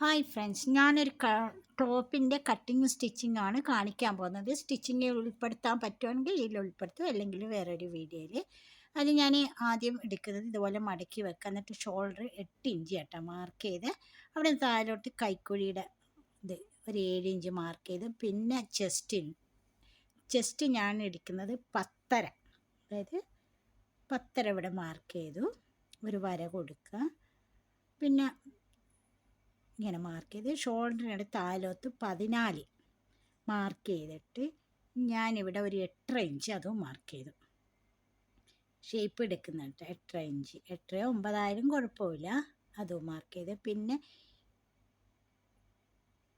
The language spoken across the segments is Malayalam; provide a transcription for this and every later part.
ഹായ് ഫ്രണ്ട്സ് ഞാനൊരു ടോപ്പിന്റെ കട്ടിങ് സ്റ്റിച്ചിങ് ആണ് കാണിക്കാൻ പോകുന്നത്. സ്റ്റിച്ചിങ് ഉൾപ്പെടുത്താൻ പറ്റുമെങ്കിൽ ഇതിൽ ഉൾപ്പെടുത്തും അല്ലെങ്കിൽ വേറൊരു വീഡിയോയിൽ അത് ഞാൻ ആദ്യം എടുക്കുന്നത് ഇതുപോലെ മടക്കി വെക്കുക. എന്നിട്ട് ഷോൾഡർ എട്ട് ഇഞ്ച് കേട്ടോ മാർക്ക് ചെയ്ത് അവിടെ താഴോട്ട് കൈക്കുഴിയുടെ ഇത് ഒരു ഏഴ് ഇഞ്ച് മാർക്ക് ചെയ്ത് പിന്നെ ചെസ്റ്റിന് ചെസ്റ്റ് ഞാൻ എടുക്കുന്നത് പത്തര. അതായത് പത്തര ഇവിടെ മാർക്ക് ചെയ്തു. ഒരു വര കൊടുക്കുക. പിന്നെ ഇങ്ങനെ മാർക്ക് ചെയ്ത് ഷോൾഡറിനോട് താലോത്ത് പതിനാല് മാർക്ക് ചെയ്തിട്ട് ഞാനിവിടെ ഒരു എട്ടര ഇഞ്ച് അതും മാർക്ക് ചെയ്തു. ഷേപ്പ് എടുക്കുന്നുണ്ട്. എട്ടര ഇഞ്ച് എട്ടര ഒമ്പതായാലും കുഴപ്പമില്ല. അതും മാർക്ക് ചെയ്ത് പിന്നെ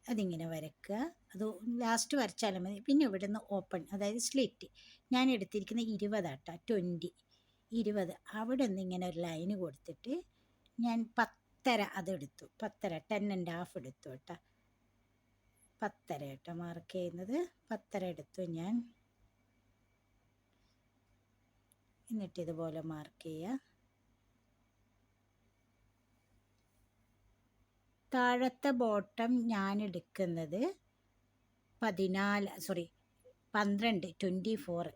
അതിങ്ങനെ വരക്കുക. അത് ലാസ്റ്റ് വരച്ചാലും മതി. പിന്നെ ഇവിടെ നിന്ന് ഓപ്പൺ അതായത് സ്ലിറ്റ് ഞാൻ എടുത്തിരിക്കുന്ന ഇരുപതാട്ടോ ട്വന്റി ഇരുപത്. അവിടെ നിന്ന് ഇങ്ങനെ ഒരു ലൈന് കൊടുത്തിട്ട് ഞാൻ പത്തര അതെടുത്തു. പത്തര ടെൻ ആൻഡ് ഹാഫ് എടുത്തു കേട്ടോ. പത്തര കേട്ടോ മാർക്ക് ചെയ്യുന്നത്. പത്തര എടുത്തു ഞാൻ. എന്നിട്ട് ഇതുപോലെ മാർക്ക് ചെയ്യുക. താഴത്തെ ബോട്ടം ഞാൻ എടുക്കുന്നത് പതിനാല് സോറി പന്ത്രണ്ട് ട്വന്റി ഫോർ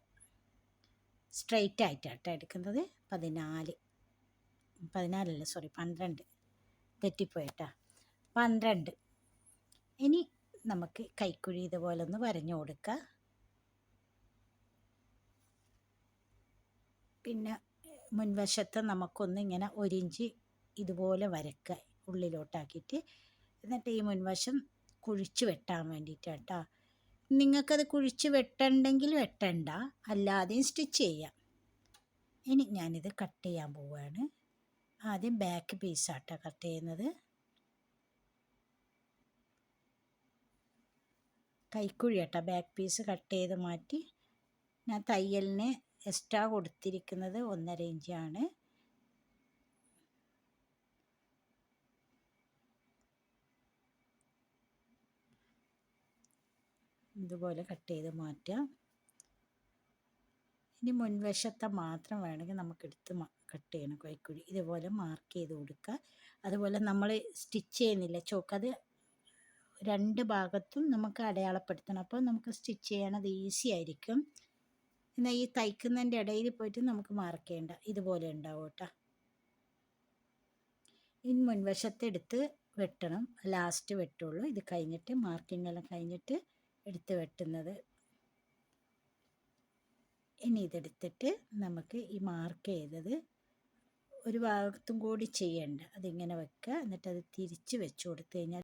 സ്ട്രെയിറ്റ് ആയിട്ടാട്ടോ എടുക്കുന്നത്. പതിനാല്. പതിനാലല്ല സോറി പന്ത്രണ്ട്. തെറ്റിപ്പോയിട്ടാ. പന്ത്രണ്ട്. ഇനി നമുക്ക് കൈക്കുഴി ഇതുപോലെ ഒന്ന് വരഞ്ഞു കൊടുക്കുക പിന്നെ മുൻവശത്ത് നമുക്കൊന്ന് ഇങ്ങനെ ഒരിഞ്ച് ഇതുപോലെ വരക്കുക ഉള്ളിലോട്ടാക്കിയിട്ട്. എന്നിട്ട് ഈ മുൻവശം കുഴിച്ച് വെട്ടാൻ വേണ്ടിയിട്ടാണ് കേട്ടോ നിങ്ങൾക്കത് കുഴിച്ച് വെട്ടണ്ടെങ്കിൽ വെട്ടണ്ട. അല്ലാതെയും സ്റ്റിച്ച് ചെയ്യാം. ഇനി ഞാനിത് കട്ട് ചെയ്യാൻ പോവുകയാണ് ആദ്യം ബാക്ക് പീസാട്ടോ കട്ട് ചെയ്യുന്നത്. കൈക്കുഴി കേട്ടോ ബാക്ക് പീസ് കട്ട് ചെയ്ത് മാറ്റി. ഞാൻ തയ്യലിന് എക്സ്ട്രാ കൊടുത്തിരിക്കുന്നത് ഒന്നര ഇഞ്ചാണ് ഇതുപോലെ കട്ട് ചെയ്ത് മാറ്റുക ഇനി മുൻവശത്തെ മാത്രം വേണമെങ്കിൽ നമുക്ക് എടുത്ത് കട്ട് ചെയ്യണം കൈക്കുഴി. ഇതുപോലെ മാർക്ക് ചെയ്ത് കൊടുക്കുക. അതുപോലെ നമ്മൾ സ്റ്റിച്ച് ചെയ്യുന്നില്ല ചോക്ക് അത് രണ്ട് ഭാഗത്തും നമുക്ക് അടയാളപ്പെടുത്തണം. അപ്പോൾ നമുക്ക് സ്റ്റിച്ച് ചെയ്യണത് ഈസി ആയിരിക്കും. എന്നാൽ ഈ തയ്ക്കുന്നതിന്റെ ഇടയിൽ പോയിട്ട് നമുക്ക് മാർക്ക് ചെയ്യണ്ട. ഇതുപോലെ ഉണ്ടാവും കേട്ടോ. ഇനി മുൻവശത്തെടുത്ത് വെട്ടണം. ലാസ്റ്റ് വെട്ടുള്ളൂ. ഇത് കഴിഞ്ഞിട്ട് മാർക്കിംഗ് എല്ലാം കഴിഞ്ഞിട്ട് എടുത്ത് വെട്ടുന്നത്. ഇനി ഇതെടുത്തിട്ട് നമുക്ക് ഈ മാർക്ക് ചെയ്തത് ഒരു ഭാഗത്തും കൂടി ചെയ്യണ്ട. അതിങ്ങനെ വെക്കുക എന്നിട്ടത് തിരിച്ച് വെച്ച് കൊടുത്തു കഴിഞ്ഞാൽ